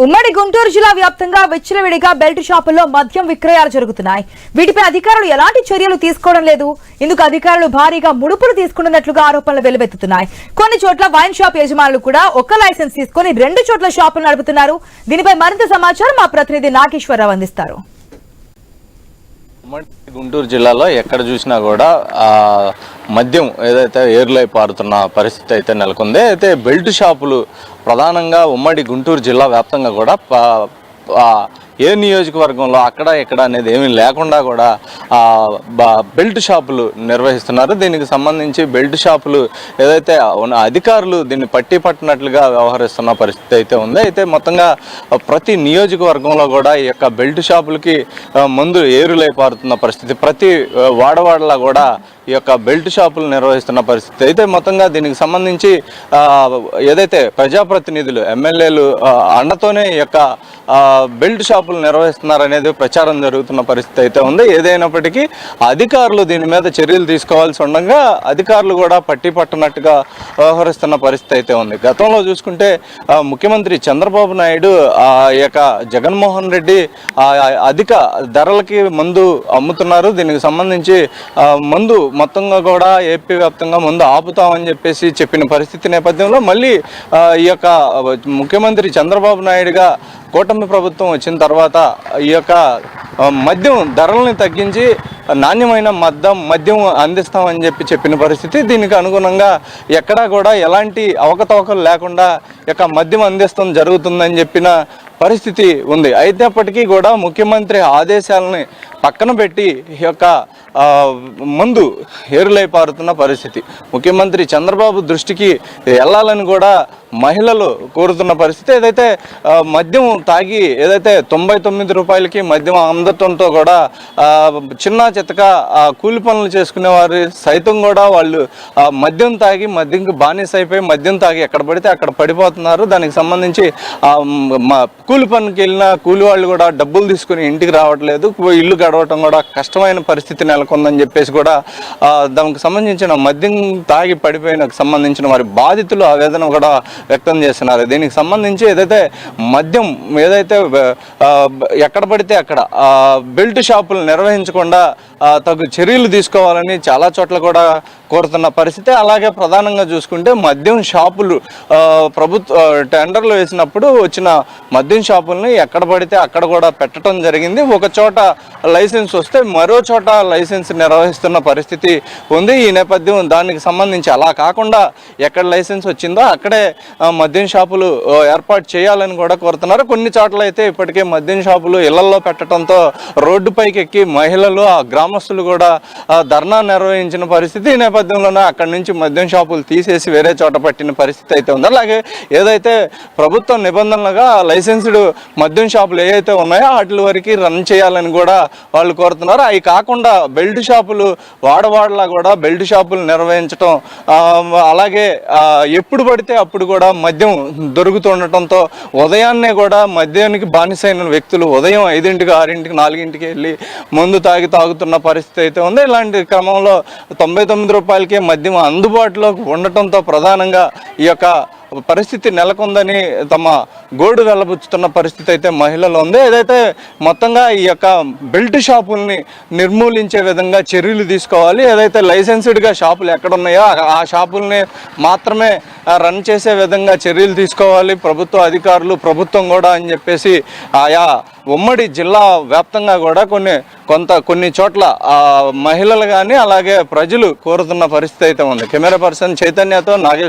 ఉమ్మడి గుంటూరు జిల్లా వ్యాప్తంగా విచ్చలవిడిగా బెల్ట్ షాపుల్లో మద్యం విక్రయాలు జరుగుతున్నాయి. వీటిపై అధికారులు ఎలాంటి చర్యలు తీసుకోవడం లేదు. ఇందుకు అధికారులు భారీగా ముడుపులు తీసుకున్నట్లుగా ఆరోపణలు వెలువెత్తుతున్నాయి. కొన్ని చోట్ల వైన్ షాప్ యజమానులు కూడా ఒక్క లైసెన్స్ తీసుకుని రెండు చోట్ల షాపులు నడుపుతున్నారు. దీనిపై మరింత సమాచారం మా ప్రతినిధి నాగేశ్వరరావు అందిస్తారు. ఉమ్మడి గుంటూరు జిల్లాలో ఎక్కడ చూసినా కూడా ఆ, మద్యం ఏదైతే ఏర్లై పారుతున్న పరిస్థితి అయితే నెలకొంది. అయితే బెల్ట్ షాపులు ప్రధానంగా ఉమ్మడి గుంటూరు జిల్లా వ్యాప్తంగా కూడా ఏ నియోజకవర్గంలో అక్కడ ఇక్కడ అనేది ఏమీ లేకుండా కూడా బెల్ట్ షాపులు నిర్వహిస్తున్నారు. దీనికి సంబంధించి బెల్ట్ షాపులు ఏదైతే ఉన్న అధికారులు దీన్ని పట్టి పట్టినట్లుగా వ్యవహరిస్తున్న పరిస్థితి అయితే ఉంది. అయితే మొత్తంగా ప్రతి నియోజకవర్గంలో కూడా ఈ యొక్క బెల్ట్ షాపులకి ఆ, మందు ఏరులై పారుతున్న పరిస్థితి ప్రతి వాడవాడలా కూడా ఈ యొక్క బెల్ట్ షాపులు నిర్వహిస్తున్న పరిస్థితి. అయితే మొత్తంగా దీనికి సంబంధించి ఏదైతే ప్రజాప్రతినిధులు ఎమ్మెల్యేలు అండతోనే ఈ యొక్క బెల్ట్ షాప్ షాపులు నిర్వహిస్తున్నారనేది ప్రచారం జరుగుతున్న పరిస్థితి అయితే ఉంది. ఏదైనప్పటికీ అధికారులు దీని మీద చర్యలు తీసుకోవాల్సి ఉండగా అధికారులు కూడా పట్టి పట్టనట్టుగా వ్యవహరిస్తున్న పరిస్థితి అయితే ఉంది. గతంలో చూసుకుంటే ముఖ్యమంత్రి చంద్రబాబు నాయుడు ఆ యొక్క జగన్మోహన్ రెడ్డి అధిక ధరలకి మందు అమ్ముతున్నారు. దీనికి సంబంధించి మందు మొత్తంగా కూడా ఏపీ వ్యాప్తంగా మందు ఆపుతామని చెప్పేసి చెప్పిన పరిస్థితి నేపథ్యంలో మళ్ళీ ఈ యొక్క ముఖ్యమంత్రి చంద్రబాబు నాయుడుగా కూటమి ప్రభుత్వం వచ్చిన తర్వాత ఈ యొక్క మద్యం ధరల్ని తగ్గించి నాణ్యమైన మద్యం మద్యం అందిస్తామని చెప్పి చెప్పిన పరిస్థితి. దీనికి అనుగుణంగా ఎక్కడా కూడా ఎలాంటి అవకతవకలు లేకుండా ఈ యొక్క మద్యం అందిస్తాం జరుగుతుందని చెప్పిన పరిస్థితి ఉంది. అయినప్పటికీ కూడా ముఖ్యమంత్రి ఆదేశాలని పక్కన పెట్టి ఈ యొక్క ముందు మందు ఏరులై పారుతున్న పరిస్థితి. ముఖ్యమంత్రి చంద్రబాబు దృష్టికి వెళ్ళాలని కూడా మహిళలు కోరుతున్న పరిస్థితి ఏదైతే మద్యం తాగి ఏదైతే తొంభై తొమ్మిది రూపాయలకి మద్యం అందటంతో కూడా చిన్న చితక ఆ, కూలి పనులు చేసుకునే వారు సైతం కూడా వాళ్ళు మద్యం తాగి మద్యంకి బానిస అయిపోయి మద్యం తాగి ఎక్కడ పడితే అక్కడ పడిపోతున్నారు. దానికి సంబంధించి కూలి పనికి వెళ్ళిన కూలి వాళ్ళు కూడా డబ్బులు తీసుకుని ఇంటికి రావట్లేదు. ఇల్లు గడవటం కూడా కష్టమైన పరిస్థితి నెలకొందని చెప్పేసి కూడా దానికి సంబంధించిన మద్యం తాగి పడిపోయిన సంబంధించిన వారి బాధితులు ఆవేదన కూడా వ్యక్తం చేస్తున్నారు. దీనికి సంబంధించి ఏదైతే మద్యం ఏదైతే ఎక్కడ పడితే అక్కడ బెల్ట్ షాపులు నిర్వహించకుండా తగు చర్యలు తీసుకోవాలని చాలా చోట్ల కూడా కోరుతున్న పరిస్థితి. అలాగే ప్రధానంగా చూసుకుంటే మద్యం షాపులు ప్రభుత్వ టెండర్లు వేసినప్పుడు వచ్చిన మద్యం షాపుల్ని ఎక్కడ పడితే అక్కడ కూడా పెట్టడం జరిగింది. ఒక చోట లైసెన్స్ వస్తే మరో చోట లైసెన్స్ నిర్వహిస్తున్న పరిస్థితి ఉంది. ఈ నేపథ్యం దానికి సంబంధించి అలా కాకుండా ఎక్కడ లైసెన్స్ వచ్చిందో అక్కడే మద్యం షాపులు ఏర్పాటు చేయాలని కూడా కోరుతున్నారు. కొన్ని చోట్ల అయితే ఇప్పటికే మద్యం షాపులు ఇళ్ళలో పెట్టడంతో రోడ్డుపైకి ఎక్కి మహిళలు ఆ గ్రామస్తులు కూడా ధర్నా నిర్వహించిన పరిస్థితి ఈ నేపథ్యంలోనే అక్కడి నుంచి మద్యం షాపులు తీసేసి వేరే చోట పట్టిన పరిస్థితి అయితే ఉంది. అలాగే ఏదైతే ప్రభుత్వం నిబంధనలుగా లైసెన్స్డ్ మద్యం షాపులు ఏవైతే ఉన్నాయో వాటి వరకు రన్ చేయాలని కూడా వాళ్ళు కోరుతున్నారు. అవి కాకుండా బెల్ట్ షాపులు వాడవాడలా కూడా బెల్ట్ షాపులు నిర్వహించడం అలాగే ఎప్పుడు పడితే అప్పుడు కూడా మద్యం దొరుకుతుండటంతో ఉదయాన్నే కూడా మద్యానికి బానిసైన వ్యక్తులు ఉదయం ఐదింటికి ఆరింటికి నాలుగింటికి వెళ్ళి మందు తాగి తాగుతున్న పరిస్థితి అయితే ఉంది. ఇలాంటి క్రమంలో తొంభై తొమ్మిది రూపాయలకే మద్యం అందుబాటులోకి ఉండటంతో ప్రధానంగా ఈ యొక్క పరిస్థితి నెలకొందని తమ గోడు వెళ్ళబుచ్చుతున్న పరిస్థితి అయితే మహిళలు ఉంది. ఏదైతే మొత్తంగా ఈ యొక్క బెల్ట్ షాపుల్ని నిర్మూలించే విధంగా చర్యలు తీసుకోవాలి ఏదైతే లైసెన్స్డ్గా షాపులు ఎక్కడ ఉన్నాయో ఆ- షాపుల్ని మాత్రమే రన్ చేసే విధంగా చర్యలు తీసుకోవాలి. ప్రభుత్వ అధికారులు ప్రభుత్వం కూడా అని చెప్పేసి ఆయా ఉమ్మడి జిల్లా వ్యాప్తంగా కూడా కొన్ని కొంత కొన్ని చోట్ల మహిళలు కానీ అలాగే ప్రజలు కోరుతున్న పరిస్థితి అయితే ఉంది. Camera person చైతన్యతో Nageswara